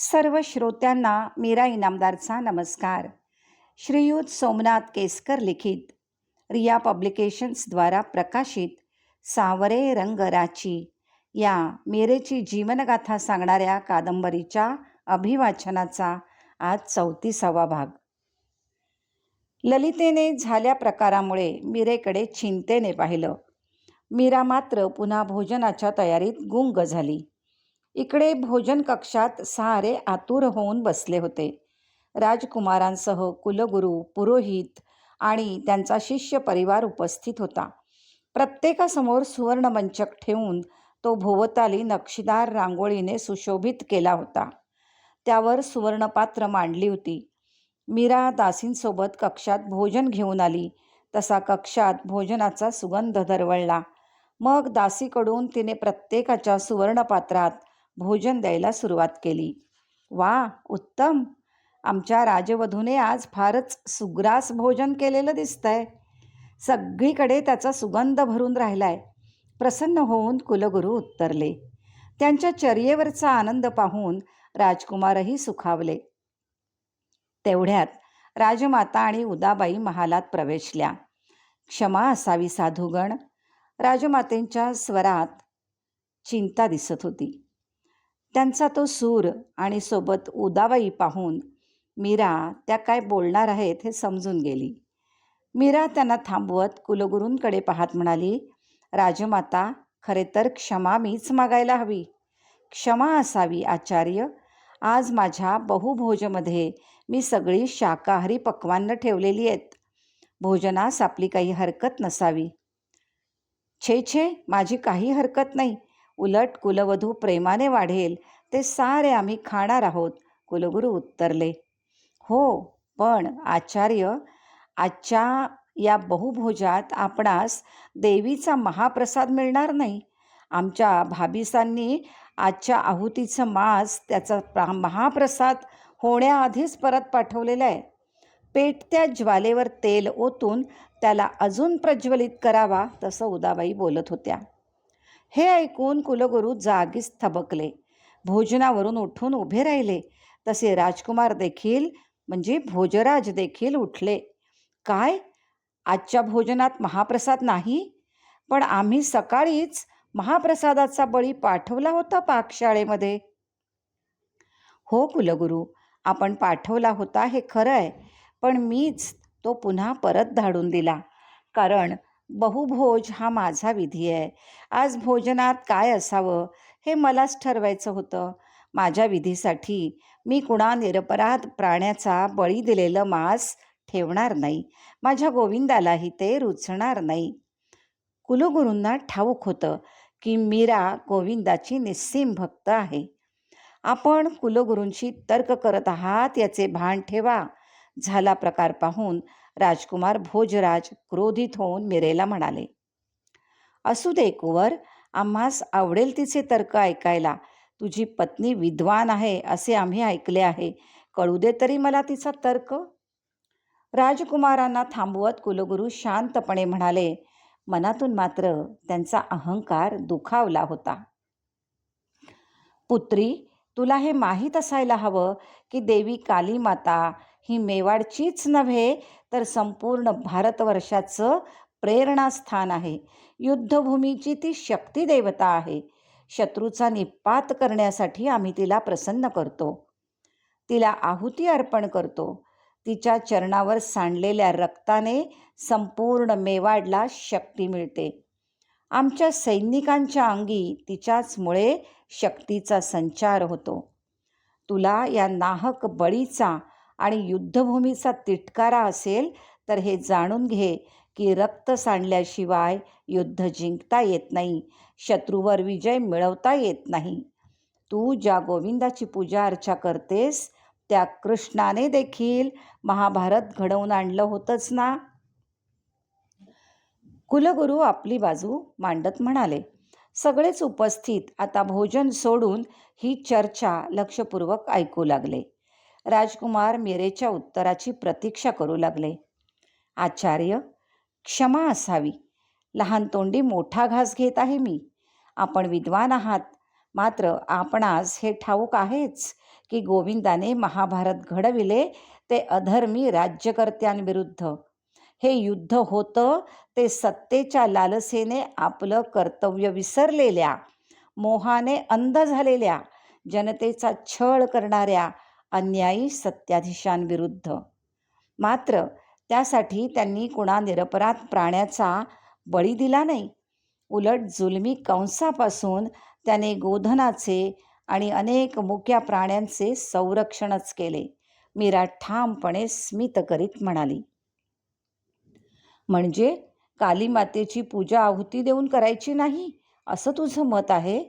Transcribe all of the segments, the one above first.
सर्व श्रोत्यांना मीरा इनामदारचा नमस्कार. श्रीयुत सोमनाथ केसकर लिखित रिया पब्लिकेशन्सद्वारा प्रकाशित सावरे रंगराची या मीरेची जीवनगाथा सांगणाऱ्या कादंबरीच्या अभिवाचनाचा आज चौतीसावा भाग. ललितेने झाल्या प्रकारामुळे मीरेकडे चिंतेने पाहिलं. मीरा मात्र पुन्हा भोजनाच्या तयारीत गुंग झाली. इकडे भोजन कक्षात सारे आतुर होऊन बसले होते. राजकुमारांसह कुलगुरू पुरोहित आणि त्यांचा शिष्य परिवार उपस्थित होता. प्रत्येकासमोर सुवर्णमंचक ठेवून तो भोवताली नक्षीदार रांगोळीने सुशोभित केला होता. त्यावर सुवर्णपात्र मांडली होती. मीरा दासींसोबत कक्षात भोजन घेऊन आली. तसा कक्षात भोजनाचा सुगंध दरवळला. मग दासीकडून तिने प्रत्येकाच्या सुवर्णपात्रात भोजन द्यायला सुरुवात केली. वा उत्तम! आमच्या राजवधूने आज फारच सुग्रास भोजन केलेलं दिसतंय. सगळीकडे त्याचा सुगंध भरून राहिलाय. प्रसन्न होऊन कुलगुरू उत्तरले. त्यांच्या चर्येवरचा आनंद पाहून राजकुमारही सुखावले. तेवढ्यात राजमाता आणि उदाबाई महालात प्रवेशल्या. क्षमा असावी साधुगण. राजमातेंच्या स्वरात चिंता दिसत होती. त्यांचा तो सूर आणि सोबत उदाबाई पाहून मीरा त्या काय बोलणार आहेत हे समजून गेली. मीरा त्यांना थांबवत कुलगुरूंकडे पाहत म्हणाली राजमाता खरे तर क्षमा मीच मागायला हवी. क्षमा असावी आचार्य. आज माझ्या बहुभोजमध्ये मी सगळी शाकाहारी पक्वान्न ठेवलेली आहेत. भोजनास आपली काही हरकत नसावी. छे छे माझी काही हरकत नाही. उलट कुलवधू प्रेमाने वाढेल ते सारे आम्ही खाणार आहोत कुलगुरू उत्तरले. हो पण आचार्य आजच्या या बहुभोजात आपणास देवीचा महाप्रसाद मिळणार नाही. आमच्या भाबीसांनी आजच्या आहुतीचं मांस त्याचा प्रा महाप्रसाद होण्याआधीच परत पाठवलेलं आहे. पेटत्या ज्वालेवर तेल ओतून त्याला अजून प्रज्वलित करावा तसं उदाबाई बोलत होत्या. हे ऐकून कुलगुरू जागीच थबकले. भोजनावरून उठून उभे राहिले. तसे राजकुमार देखील म्हणजे भोजराज देखील उठले. काय? आजच्या भोजनात महाप्रसाद नाही? पण आम्ही सकाळीच महाप्रसादाचा बळी पाठवला होता पाकशाळेमध्ये. हो कुलगुरू आपण पाठवला होता हे खरं आहे पण मीच तो पुन्हा परत धाडून दिला. कारण बहुभोज हा माझा विधी आहे. आज भोजनात काय असावं हे मलाच ठरवायचं होतं. माझ्या विधीसाठी मी कुणा निरपराध प्राण्याचा बळी दिलेलं मांस ठेवणार नाही. माझ्या गोविंदालाही ते रुचणार नाही. कुलगुरूंना ठाऊक होतं की मीरा गोविंदाची निस्सीम भक्त आहे. आपण कुलगुरूंशी तर्क करत आहात याचे भान ठेवा. झाला प्रकार पाहून राजकुमार भोजराज क्रोधित होऊन मिरेला म्हणाले असू दे कुवर आम्हास आवडेल तिचे तर्क ऐकायला. तुझी पत्नी विद्वान आहे असे आम्ही ऐकले आहे. कळू दे तरी मला तिचा तर्क. राजकुमारांना थांबवत कुलगुरू शांतपणे म्हणाले मनातून मात्र त्यांचा अहंकार दुखावला होता. पुत्री तुला हे माहीत असायला हवं की देवी काली माता ही मेवाडचीच नव्हे तर संपूर्ण भारतवर्षाचं प्रेरणास्थान आहे. युद्धभूमीची ती शक्ती देवता आहे. शत्रूचा निपात करण्यासाठी आम्ही तिला प्रसन्न करतो. तिला आहुती अर्पण करतो. तिच्या चरणावर सांडलेल्या रक्ताने संपूर्ण मेवाडला शक्ती मिळते. आमच्या सैनिकांच्या अंगी तिच्याचमुळे शक्तीचा संचार होतो. तुला या नाहक बळीचा आणि युद्धभूमीचा तिटकारा असेल तर हे जाणून घे की रक्त सांडल्याशिवाय युद्ध जिंकता येत नाही शत्रूवर विजय मिळवता येत नाही. तू ज्या गोविंदाची पूजा अर्चा करतेस त्या कृष्णाने देखील महाभारत घडवून आणलं होतंच ना? कुलगुरू आपली बाजू मांडत म्हणाले सगळेच उपस्थित आता भोजन सोडून ही चर्चा लक्षपूर्वक ऐकू लागले. राजकुमार मेरेच्या उत्तराची प्रतीक्षा करू लागले. आचार्य क्षमा असावी. लहान तोंडी मोठा घास घेत आहे मी. आपण विद्वान आहात. मात्र आपणास हे ठाऊक आहेच की गोविंदाने महाभारत घडविले ते अधर्मी राज्यकर्त्यांविरुद्ध. हे युद्ध होतं ते सत्तेच्या लालसेने आपलं कर्तव्य विसरलेल्या मोहाने अंध झालेल्या जनतेचा छळ करणाऱ्या अन्यायी सत्याधीशांविरुद्ध. मात्र त्यासाठी त्यांनी कुणा निरपराध प्राण्याचा बळी दिला नाही. उलट जुलमी कंसापासून त्याने गोधनाचे आणि अनेक मुक्या प्राण्यांचे संरक्षणच केले मीरा ठामपणे स्मित करीत म्हणाली. म्हणजे कालीमातेची पूजा आहुती देऊन करायची नाही असं तुझं मत आहे?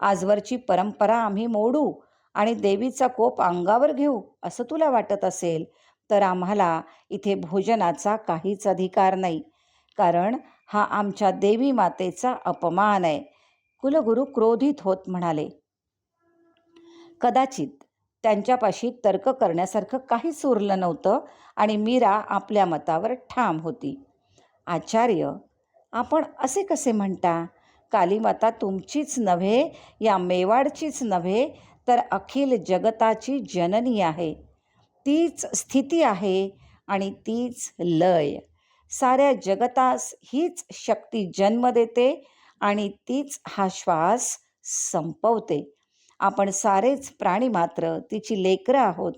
आजवरची परंपरा आम्ही मोडू आणि देवीचा कोप अंगावर घेऊ असं तुला वाटत असेल तर आम्हाला इथे भोजनाचा काहीच अधिकार नाही. कारण हा आमच्या देवी मातेचा अपमान आहे. कुलगुरू क्रोधित होत म्हणाले. कदाचित त्यांच्यापाशी तर्क करण्यासारखं काहीच उरलं नव्हतं आणि मीरा आपल्या मतावर ठाम होती. आचार्य आपण असे कसे म्हणता? कालीमाता तुमचीच नव्हे या मेवाडचीच नव्हे तर अखिल जगताची जननी आहे. तीच स्थिती आहे आणि तीच लय. साऱ्या जगतास हीच शक्ती जन्म देते आणि तीच हा श्वास संपवते. आपण सारेच प्राणी मात्र तिची लेकरं आहोत.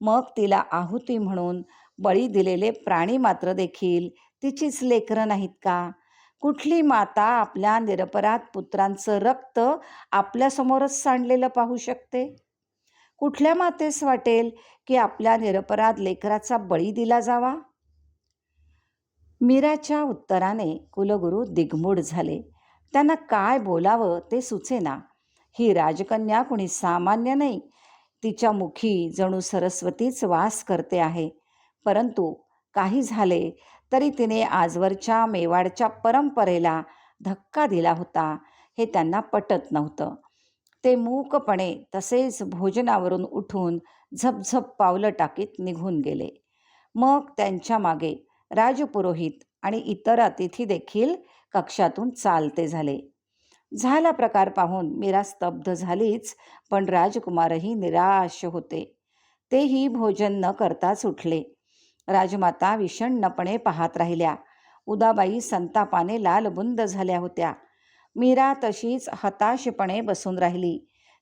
मग तिला आहुती म्हणून बळी दिलेले प्राणी मात्र देखील तिचीच लेकरं नाहीत का? कुठली माता आपल्या निरपराध पुत्रांचं रक्त आपल्यासमोरच सांडलेलं पाहू शकते? कुठल्या मातेस वाटेल की आपल्या निरपराध लेकराचा बळी दिला जावा? मीराच्या उत्तराने कुलगुरू दिग्मूढ झाले. त्यांना काय बोलावं ते सुचेना. ही राजकन्या कुणी सामान्य नाही. तिच्या मुखी जणू सरस्वतीच वास करते आहे. परंतु काही झाले तरी तिने आजवरच्या मेवाडच्या परंपरेला धक्का दिला होता हे त्यांना पटत नव्हतं. ते मूकपणे तसेच भोजनावरून उठून झपझप पावलं टाकीत निघून गेले. मग त्यांच्या मागे राजपुरोहित आणि इतर अतिथी देखील कक्षातून चालते झाले. झाला प्रकार पाहून मीरा स्तब्ध झालीच पण राजकुमारही निराश होते. तेही भोजन न करताच उठले. राजमाता विषण्णपणे पाहत राहिल्या. उदाबाई संतापाने लालबुंद झाल्या होत्या. मीरा तशीच हताशपणे बसून राहिली.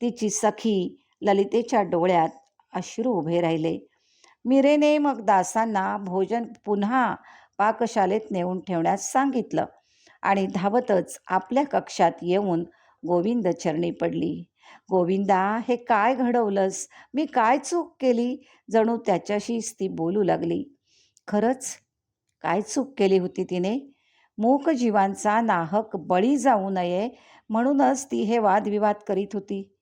तिची सखी ललितेच्या डोळ्यात अश्रू उभे राहिले. मीरेने मग दासांना भोजन पुन्हा पाकशालेत नेऊन ठेवण्यास सांगितलं आणि धावतच आपल्या कक्षात येऊन गोविंद चरणी पडली. गोविंदा हे काय घडवलंस? मी काय चूक केली? जणू त्याच्याशीच ती बोलू लागली. खरंच? काय चूक केली होती तिने? मूक जीवांचा नाहक बळी जाऊ नये म्हणूनच ती हे वादविवाद करीत होती.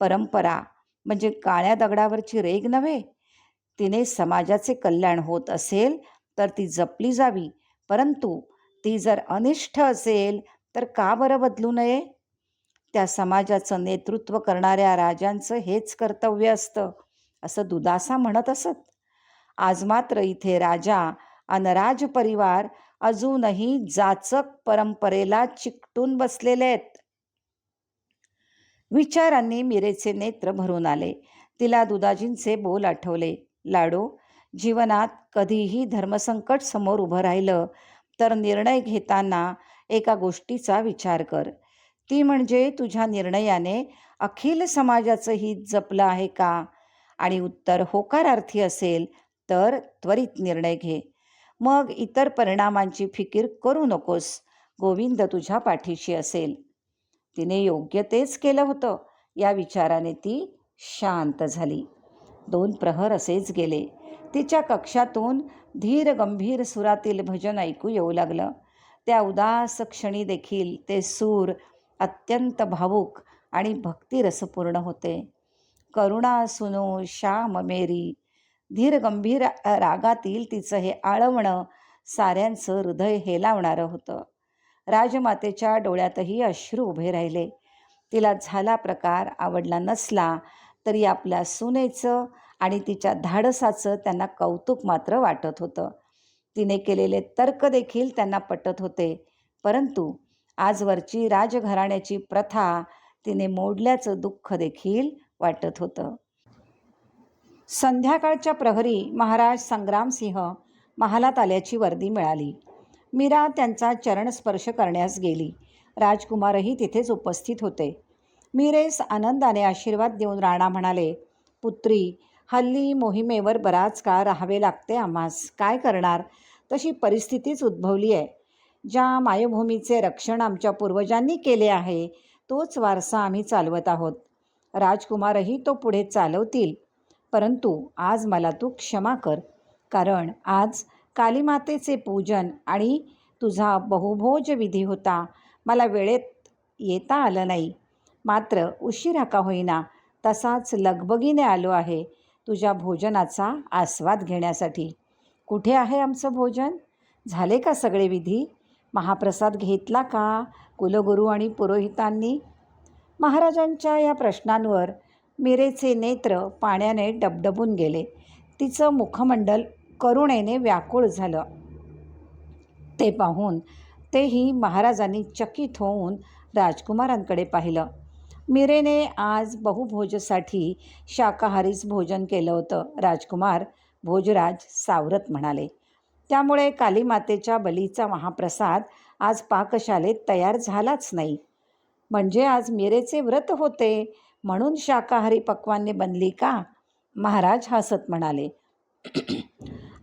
परंपरा म्हणजे काळ्या दगडावरची रेग नव्हे? तिने समाजाचे कल्याण होत असेल तर ती जपली जावी. परंतु ती जर अनिष्ठ असेल तर का बरं बदलू नये? त्या समाजाचं नेतृत्व करणाऱ्या राजांचं हेच कर्तव्य असतं असं दुदासा म्हणत असत. आज मात्र इथे राजा आणि राजपरिवार अजूनही जाचक परंपरेला चिकटून बसलेले आहेत. विचारांनी मिरेचे नेत्र भरून आले. तिला दुदाजींचे बोल आठवले. लाडो जीवनात कधीही धर्मसंकट समोर उभं राहिलं तर निर्णय घेताना एका गोष्टीचा विचार कर. ती म्हणजे तुझ्या निर्णयाने अखिल समाजाचं हित जपलं आहे का? आणि उत्तर होकारार्थी असेल तर त्वरित निर्णय घे. मग इतर परिणामांची फिकीर करू नकोस. गोविंद तुझ्या पाठीशी असेल. तिने योग्य तेच केलं होतं. या विचाराने ती शांत झाली. दोन प्रहर असेच गेले. तिच्या कक्षातून धीर गंभीर सुरातील भजन ऐकू येऊ लागलं. त्या उदास क्षणी देखील ते सूर अत्यंत भावूक आणि भक्तिरसपूर्ण होते. करुणा सुनो श्याम मेरी. धीर गंभीर रागातील तिचं हे आळवणं साऱ्यांचं हृदय हेलावणारं होतं. राजमातेच्या डोळ्यातही अश्रू उभे राहिले. तिला झाला प्रकार आवडला नसला तरी आपल्या सुनेचं आणि तिच्या धाडसाचं त्यांना कौतुक मात्र वाटत होतं. तिने केलेले तर्क देखील त्यांना पटत होते. परंतु आजवरची राजघराण्याची प्रथा तिने मोडल्याचं दुःख देखील वाटत होतं. संध्याकाळच्या प्रहरी महाराज संग्रामसिंह महालात आल्याची वर्दी मिळाली. मीरा त्यांचा चरणस्पर्श करण्यास गेली. राजकुमारही तिथेच उपस्थित होते. मीरेस आनंदाने आशीर्वाद देऊन राणा म्हणाले पुत्री हल्ली मोहिमेवर बराच काळ राहावे लागते आम्हास. काय करणार? तशी परिस्थितीच उद्भवली आहे ज्या मायभूमीचे रक्षण आमच्या पूर्वजांनी केले आहे तोच वारसा आम्ही चालवत आहोत. राजकुमारही तो पुढे चालवतील. परंतु आज मला तू क्षमा कर कारण आज कालीमातेचे पूजन आणि तुझा बहुभोज विधी होता. मला वेळेत येता आलं नाही. मात्र उशिरा का होईना तसाच लगबगीने आलो आहे तुझ्या भोजनाचा आस्वाद घेण्यासाठी. कुठे आहे आमचं भोजन? झाले का सगळे विधी? महाप्रसाद घेतला का? कुलगुरू आणि पुरोहितांनी? महाराजांच्या या प्रश्नांवर मिरेचे नेत्र पाण्याने डबडबून गेले. तिचं मुखमंडल करुणेने व्याकुळ झालं. ते पाहून तेही महाराजांनी चकित होऊन राजकुमारांकडे पाहिलं. मिरेने आज बहुभोजसाठी शाकाहारीच भोजन केलं होतं. राजकुमार भोजराज सावरत म्हणाले. त्यामुळे कालीमातेच्या बलीचा महाप्रसाद आज पाकशालेत तयार झालाच नाही. म्हणजे आज मिरेचे व्रत होते म्हणून शाकाहारी पक्वान्ने बनली का? महाराज हसत म्हणाले.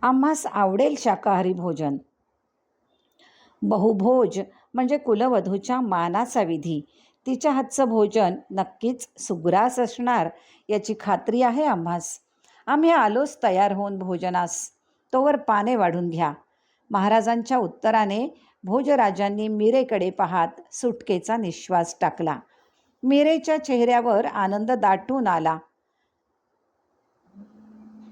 आम्हास आवडेल शाकाहारी भोजन. बहुभोज म्हणजे कुलवधूच्या मानाचा विधी. तिच्या हातचं भोजन नक्कीच सुग्रास असणार याची खात्री आहे आम्हास. आम्ही आलोच तयार होऊन भोजनास. तोवर पाने वाढून घ्या. महाराजांच्या उत्तराने भोजराजांनी मीरेकडे पाहात सुटकेचा निश्वास टाकला. मीरेच्या चेहऱ्यावर आनंद दाटून आला.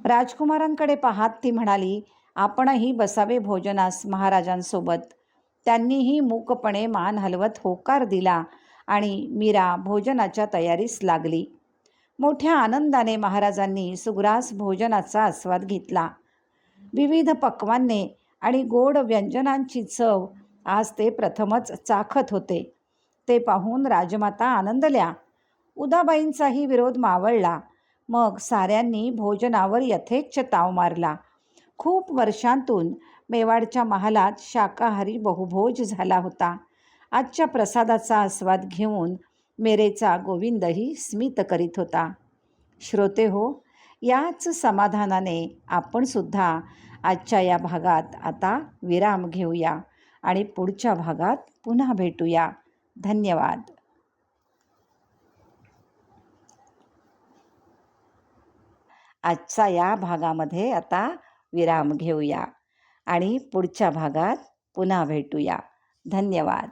राजकुमारांकडे पाहात ती म्हणाली आपणही बसावे भोजनास महाराजांसोबत. त्यांनीही मूकपणे मान हलवत होकार दिला आणि मीरा भोजनाच्या तयारीस लागली. मोठ्या आनंदाने महाराजांनी सुग्रास भोजनाचा आस्वाद घेतला. विविध पक्वान्ने आणि गोड व्यंजनांची चव आज ते प्रथमच चाखत होते. ते पाहून राजमाता आनंदल्या. उदाबाईंचाही विरोध मावळला. मग साऱ्यांनी भोजनावर यथेच्छ ताव मारला. खूप वर्षांतून मेवाडच्या महालात शाकाहारी बहुभोज झाला होता. आजच्या प्रसादाचा आस्वाद घेऊन मेरेचा गोविंदही स्मित करीत होता. श्रोते हो याच समाधानाने आपण सुद्धा आजच्या या भागात आता विराम घेऊया आणि पुढच्या भागात पुन्हा भेटूया. धन्यवाद. आजचा या भागामध्ये आता विराम घेऊया आणि पुढच्या भागात पुन्हा भेटूया. धन्यवाद.